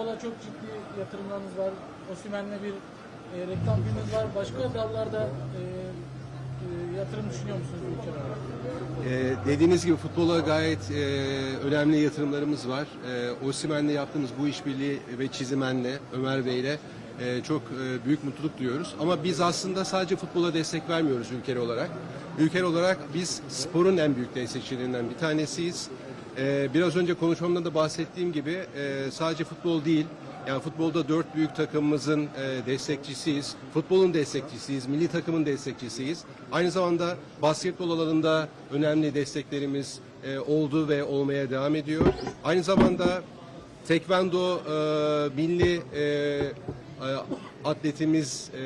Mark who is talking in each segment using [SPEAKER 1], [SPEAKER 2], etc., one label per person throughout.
[SPEAKER 1] futbola çok ciddi yatırımlarınız var. Osimhen'le bir e, reklam filminiz var. Başka dallarda e, e, yatırım düşünüyor musunuz ülke olarak?
[SPEAKER 2] Ee, dediğiniz gibi futbola gayet e, önemli yatırımlarımız var. E, Osimhen'le yaptığımız bu işbirliği ve Çizimen'le, Ömer Bey'le e, çok e, büyük mutluluk duyuyoruz. Ama biz aslında sadece futbola destek vermiyoruz ülke olarak. Ülke olarak biz sporun en büyük destekçilerinden bir tanesiyiz. E, biraz önce konuşmamda da bahsettiğim gibi e, sadece futbol değil, yani futbolda dört büyük takımımızın e, destekçisiyiz. Futbolun destekçisiyiz, milli takımın destekçisiyiz. Aynı zamanda basketbol alanında önemli desteklerimiz e, oldu ve olmaya devam ediyor. Aynı zamanda tekvando e, milli atletimiz e,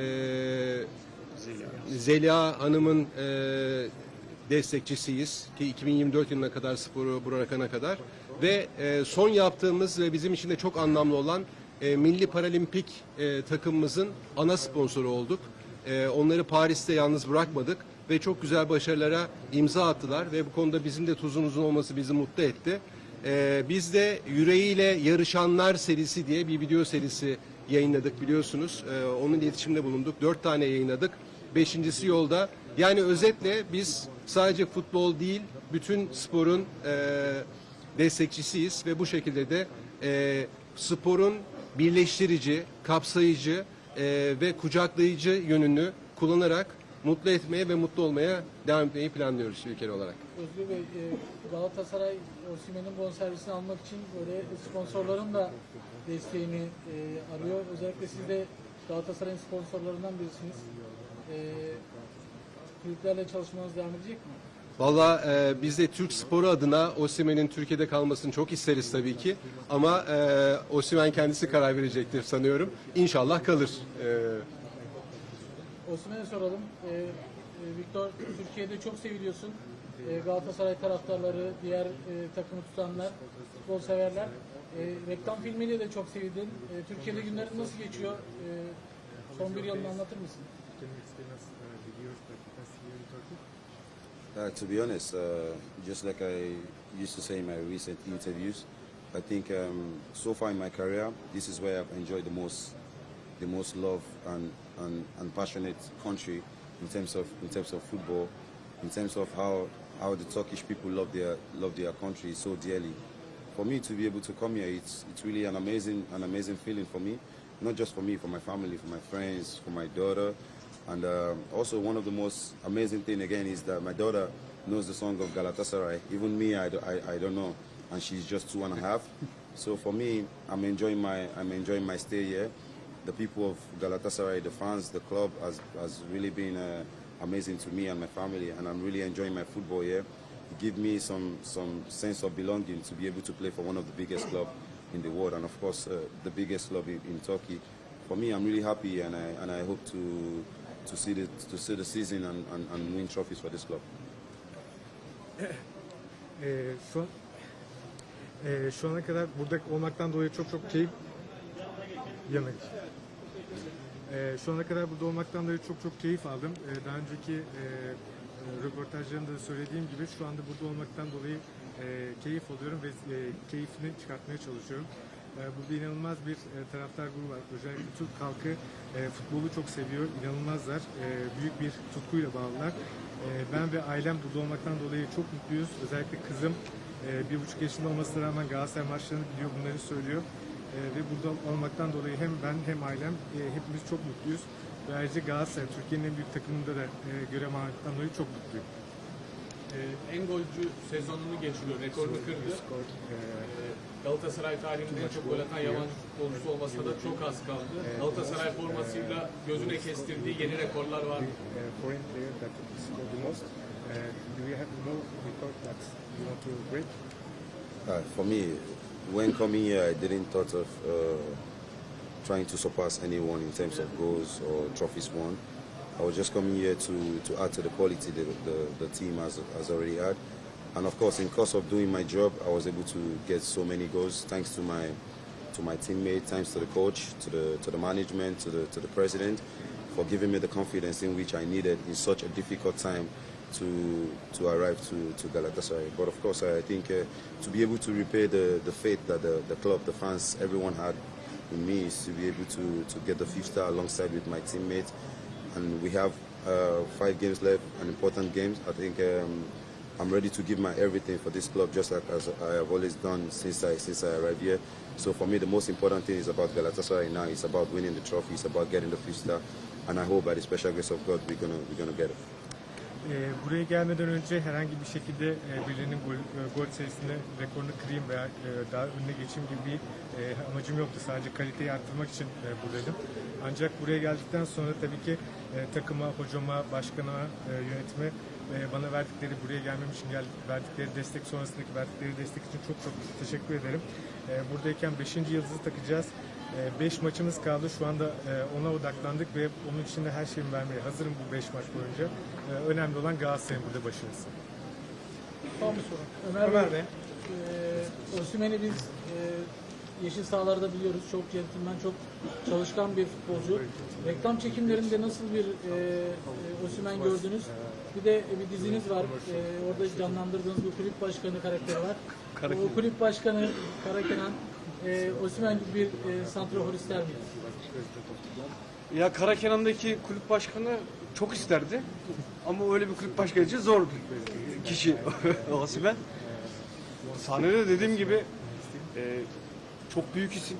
[SPEAKER 2] Zeliha Hanım'ın destekçisiyiz ki 2024 yılına kadar sporu bırakana kadar ve e, son yaptığımız ve bizim için de çok anlamlı olan e, Milli Paralimpik e, takımımızın ana sponsoru olduk. E, onları Paris'te yalnız bırakmadık ve çok güzel başarılara imza attılar ve bu konuda bizim de tuzumuzun olması bizi mutlu etti. E, biz de Yüreğiyle Yarışanlar serisi diye bir video serisi yayınladık biliyorsunuz. E, onun iletişimde bulunduk. Dört tane yayınladık. Beşincisi yolda. Yani özetle biz sadece futbol değil, bütün sporun e, destekçisiyiz ve bu şekilde de e, sporun birleştirici, kapsayıcı e, ve kucaklayıcı yönünü kullanarak mutlu etmeye ve mutlu olmaya devam etmeyi planlıyoruz ülke olarak.
[SPEAKER 1] Özgür Bey, e, Galatasaray Osimhen'in bonservisini almak için böyle sponsorların da desteğini e, arıyor. Özellikle siz de Galatasaray'ın sponsorlarından birisiniz. Kulüplerle çalışmanız devam edecek mi?
[SPEAKER 2] Valla e, biz de Türk sporu adına Osimhen'in Türkiye'de kalmasını çok isteriz tabii ki. Ama e, Osimhen kendisi karar verecektir sanıyorum. İnşallah kalır. E,
[SPEAKER 1] Osimhen'e soralım. E, e, Viktor, Türkiye'de çok seviliyorsun. E, Galatasaray taraftarları, diğer e, takımı tutanlar, futbol severler. E, reklam filmiyle de çok sevildin. E, Türkiye'de günlerin nasıl geçiyor? E, son bir yılını anlatır mısın?
[SPEAKER 3] Uh,
[SPEAKER 4] to be honest, uh, just like I used to say in my recent interviews, I think um, so far in my career, this is where I've enjoyed the most, the most love and, and, and passionate country in terms of in terms of football, in terms of how how the Turkish people love their love their country so dearly. For me to be able to come here, it's it's really an amazing an amazing feeling for me, not just for me, for my family, for my friends, for my daughter, and um, also one of the most amazing thing again is that my daughter knows the song of Galatasaray. Even me, I, I, I don't know, and she's just two and a half. so for me, I'm enjoying my I'm enjoying my stay here. The people of Galatasaray, the fans, the club has has really been uh, amazing to me and my family, and I'm really enjoying my football here. It gives me some some sense of belonging to be able to play for one of the biggest club in the world, and of course uh, the biggest club in, in Turkey. For me, I'm really happy, and I and I hope to to see the to see the season and, and, and win trophies for this club.
[SPEAKER 3] Ee, şu, ee, şu ana kadar burada olmaktan dolayı çok çok keyif geç. Ee, şu ana kadar burada olmaktan dolayı çok çok keyif aldım. Ee, daha önceki e, e, röportajlarımda da söylediğim gibi şu anda burada olmaktan dolayı e, keyif alıyorum ve e, keyfini çıkartmaya çalışıyorum. E, burada inanılmaz bir e, taraftar grubu var. Özellikle Türk halkı e, futbolu çok seviyor, inanılmazlar. Büyük bir tutkuyla bağlılar. Ben ve ailem burada olmaktan dolayı çok mutluyuz. Özellikle kızım bir buçuk yaşında olmasına rağmen Galatasaray maçlarını biliyor, bunları söylüyor. Ve burada olmaktan dolayı hem ben hem ailem hepimiz çok mutluyuz. Ve ayrıca Galatasaray, Türkiye'nin en büyük takımında da görev almaktan dolayı çok mutluyum.
[SPEAKER 5] Ee, en golcü sezonunu geçiriyor, rekorunu kırdı.
[SPEAKER 3] E,
[SPEAKER 5] Ee, Galatasaray tarihinde en çok gol atan yabancı futbolcusu olmasına da çok az kaldı. Galatasaray formasıyla gözüne kestirdiği yeni rekorlar var.
[SPEAKER 3] to break?
[SPEAKER 4] Uh, for me, when coming here, I didn't thought of uh, trying to surpass anyone in terms of goals or trophies won. I was just coming here to, to add to the quality that the, the team has, has already had. And of course, in course of doing my job, I was able to get so many goals thanks to my to my teammates, thanks to the coach, to the to the management, to the to the president, for giving me the confidence in which I needed in such a difficult time to to arrive to, to Galatasaray. But of course, I think uh, to be able to repay the, the faith that the, the club, the fans, everyone had in me is to be able to, to get the fifth star alongside with my teammates. And we have uh, five games left, and important games. I think um, I'm ready to give my everything for this club, just like as I have always done since I since I arrived here. So for me, the most important thing is about Galatasaray now. It's about winning the trophy. It's about getting the fifth star, and I hope by the special grace of God, we're gonna we're gonna get it.
[SPEAKER 3] Ee, buraya gelmeden önce herhangi bir şekilde e, birilerinin gol, e, gol sayısını rekorunu kırayım veya e, daha önüne geçeyim gibi bir e, amacım yoktu. Sadece kaliteyi arttırmak için e, buradaydım. Ancak buraya geldikten sonra tabii ki e, takıma, hocama, başkana, e, yönetime e, bana verdikleri, buraya gelmem için gel, verdikleri destek sonrasındaki verdikleri destek için çok çok teşekkür ederim. E, buradayken 5. yıldızı takacağız. 5 maçımız kaldı. Şu anda e, ona odaklandık ve onun için de her şeyimi vermeye hazırım bu 5 maç boyunca. E, önemli olan Galatasaray'ın burada başarısı.
[SPEAKER 1] Son bir soru. Ömer,
[SPEAKER 3] Ömer
[SPEAKER 1] Bey.
[SPEAKER 3] Bey.
[SPEAKER 1] E, Osimhen'i biz e, yeşil sahalarda biliyoruz. Çok centilmen, çok çalışkan bir futbolcu. Reklam çekimlerinde nasıl bir e, e, Osimhen gördünüz? Bir de bir diziniz var. E, orada canlandırdığınız bir kulüp başkanı karakteri var. O kulüp başkanı Kara Kenan e, Osimhen gibi bir e, santrafor ister miydi?
[SPEAKER 6] Ya Karakenan'daki kulüp başkanı çok isterdi. Ama öyle bir kulüp başkanı için zor bir kişi Osimhen. Sahnede dediğim gibi e, çok büyük isim.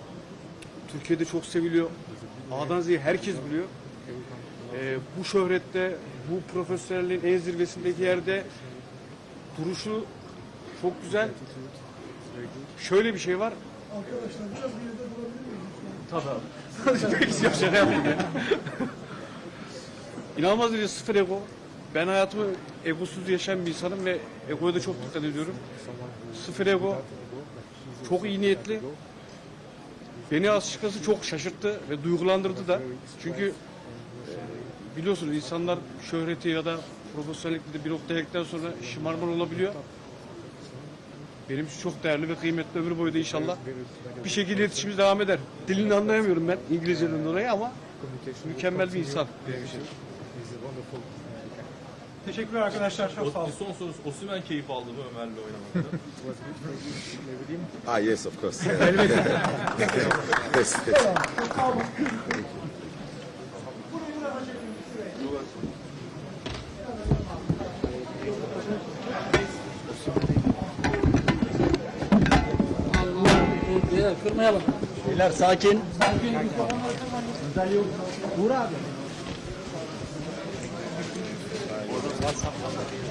[SPEAKER 6] Türkiye'de çok seviliyor. A'dan Z'ye herkes biliyor. E, bu şöhrette, bu profesyonelliğin en zirvesindeki yerde duruşu çok güzel. Şöyle bir şey var. Tabii abi. Şaka yapayım ya. İnanılmaz bir sıfır ego. Ben hayatımı egosuz yaşayan bir insanım ve egoya da çok dikkat ediyorum. Sıfır ego. Çok iyi niyetli. Beni açıkçası çok şaşırttı ve duygulandırdı da. Çünkü e, biliyorsunuz insanlar şöhreti ya da profesyonellikte bir noktaya geldikten sonra şımarman olabiliyor. Benim için çok değerli ve kıymetli ömür boyu da inşallah bir şekilde iletişimimiz devam eder. Dilini anlayamıyorum ben İngilizceden dolayı ama mükemmel bir insan benim.
[SPEAKER 7] Teşekkürler arkadaşlar. Çok sağ olun.
[SPEAKER 8] Son sorusu Osimhen keyif aldı mı Ömer'le oynamakta?
[SPEAKER 4] Ah yes, of course. yes, yes.
[SPEAKER 1] Allah. Beyler kırmayalım.
[SPEAKER 7] Beyler sakin.
[SPEAKER 1] Sakin mikrofonları kırmayın.
[SPEAKER 7] Uğur abi.